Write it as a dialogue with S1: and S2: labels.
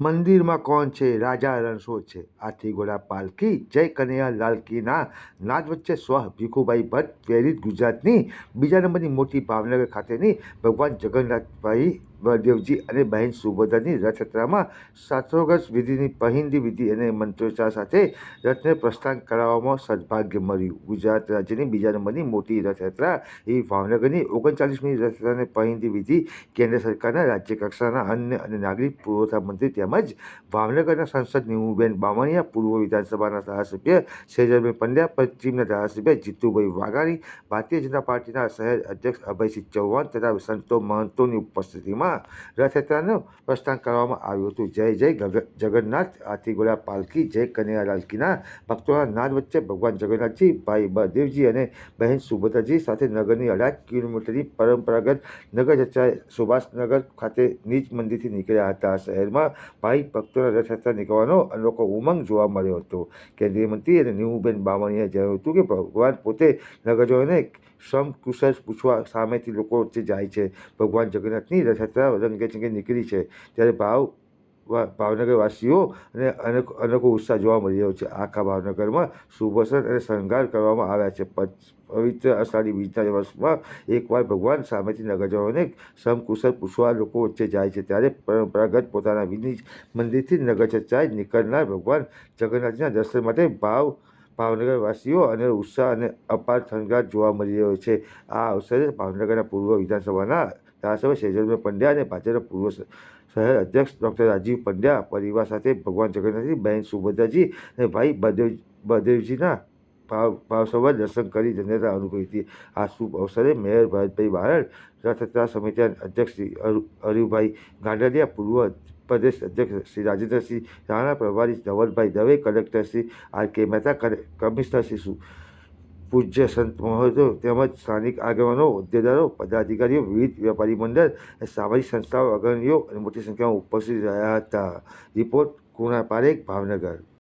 S1: મંદિરમાં કોણ છે? રાજા રણછોડ છે? આથી ઘોડા પાલકી જય કનૈયા લાલ કીના નાદ વચ્ચે સ્વ ભીખુભાઈ ભટ્ટ, પ્રેરિત ગુજરાતની બીજા નંબરની મોટી ભાવનગર ખાતેની ભગવાન જગન્નાથભાઈ બળદેવજી અને બહેન સુભદ્રાની રથયાત્રામાં શાસ્ત્રોક્ત વિધિની પહિંદી વિધિ અને મંત્રોચ્ચાર સાથે રથને પ્રસ્થાન કરાવવામાં સદભાગ્ય મળ્યું. ગુજરાત રાજ્યની બીજા નંબરની મોટી રથયાત્રા એ ભાવનગરની ઓગણચાલીસમી રથયાત્રાને પહિંદી વિધિ કેન્દ્ર સરકારના રાજ્ય કક્ષાના અન્ન અને નાગરિક પુરવઠા મંત્રી તેમજ ભાવનગરના સાંસદ નીમુબેન બામણિયા, પૂર્વ વિધાનસભાના ધારાસભ્ય શેજરભાઈ પંડ્યા, પશ્ચિમના ધારાસભ્ય જીતુભાઈ વાઘાણી, ભારતીય જનતા પાર્ટીના શહેર અધ્યક્ષ અભયસિંહ ચૌહાણ તથા સંતો મહંતોની ઉપસ્થિતિમાં રથયાત્રાનું પ્રસ્થાન કરવામાં આવ્યું હતું. જય જય જગન્નાથ ગોળા પાલકી જય કનૈયાલાલ લાલકીના ભક્તોના નાદ વચ્ચે ભગવાન જગન્નાથજી, ભાઈ બળદેવજી અને બહેન સુભદ્રાજી સાથે નગરની અઢાર કિલોમીટરની પરંપરાગત નગર જત્રાએ સુભાષનગર ખાતે નીચ મંદિરથી નીકળ્યા હતા. શહેરમાં ભાઈ ભક્તોના રથયાત્રા નીકળવાનો અનોખો ઉમંગ જોવા મળ્યો હતો. કેન્દ્રીય મંત્રી અને નીમુબેન બામણીએ જણાવ્યું હતું કે ભગવાન પોતે નગરજોને શ્રમ કુશળ પૂછવા સામેથી લોકો વચ્ચે જાય છે. ભગવાન જગન્નાથની રથયાત્રા રંગેચંગે નીકળી છે. ત્યારે ભાવ ભાવનગરવાસીઓ અને અનેક અનોખો ઉત્સાહ જોવા મળી રહ્યો છે. આખા ભાવનગરમાં સુભસન અને શણગાર કરવામાં આવ્યા છે. પવિત્ર અષાઢી બીજના વર્ષમાં એકવાર ભગવાન સામેથી નગરજનોને સમકુશળ પૂછવા લોકો વચ્ચે જાય છે. ત્યારે પરંપરાગત પોતાના વિનિજ મંદિરથી નગરચર્ચાએ નીકળનાર ભગવાન જગન્નાથના દર્શન માટે ભાવ, ભાવનગરવાસીઓ અને ઉત્સાહ અને અપાર શણગાર જોવા મળી રહ્યો છે. આ અવસરે ભાવનગરના પૂર્વ વિધાનસભાના ધારાસભ્ય સેજલભાઈ પંડ્યા અને ભાજપના પૂર્વ શહેર અધ્યક્ષ ડૉક્ટર રાજીવ પંડ્યા પરિવાર સાથે ભગવાન જગન્નાથજી બહેન સુભદ્રાજી અને ભાઈ બદેવ, બદેવજીના ભાવ, ભાવસભા દર્શન કરી જનતા અનુભવી હતી. આ શુભ અવસરે મેયર ભરતભાઈ બારડ રથયાત્રા સમિતિના અધ્યક્ષ શ્રી હરુ- હરિભાઈ ગાંડલિયા, પૂર્વ પ્રદેશ અધ્યક્ષ શ્રી રાજેન્દ્રસિંહ રાણા, પ્રભારી Dhavalbhai Dave, collector Shri R K Mehta commissioner Shri પૂજ્ય સંત મહોદયો તેમજ સ્થાનિક આગેવાનો હોદ્દેદારો પદાધિકારીઓ, વિવિધ વેપારી મંડળ અને સામાજિક સંસ્થાઓ, અગ્રણીઓ અને મોટી સંખ્યામાં ઉપસ્થિત રહ્યા હતા. રિપોર્ટ કુણા પારેખ ભાવનગર.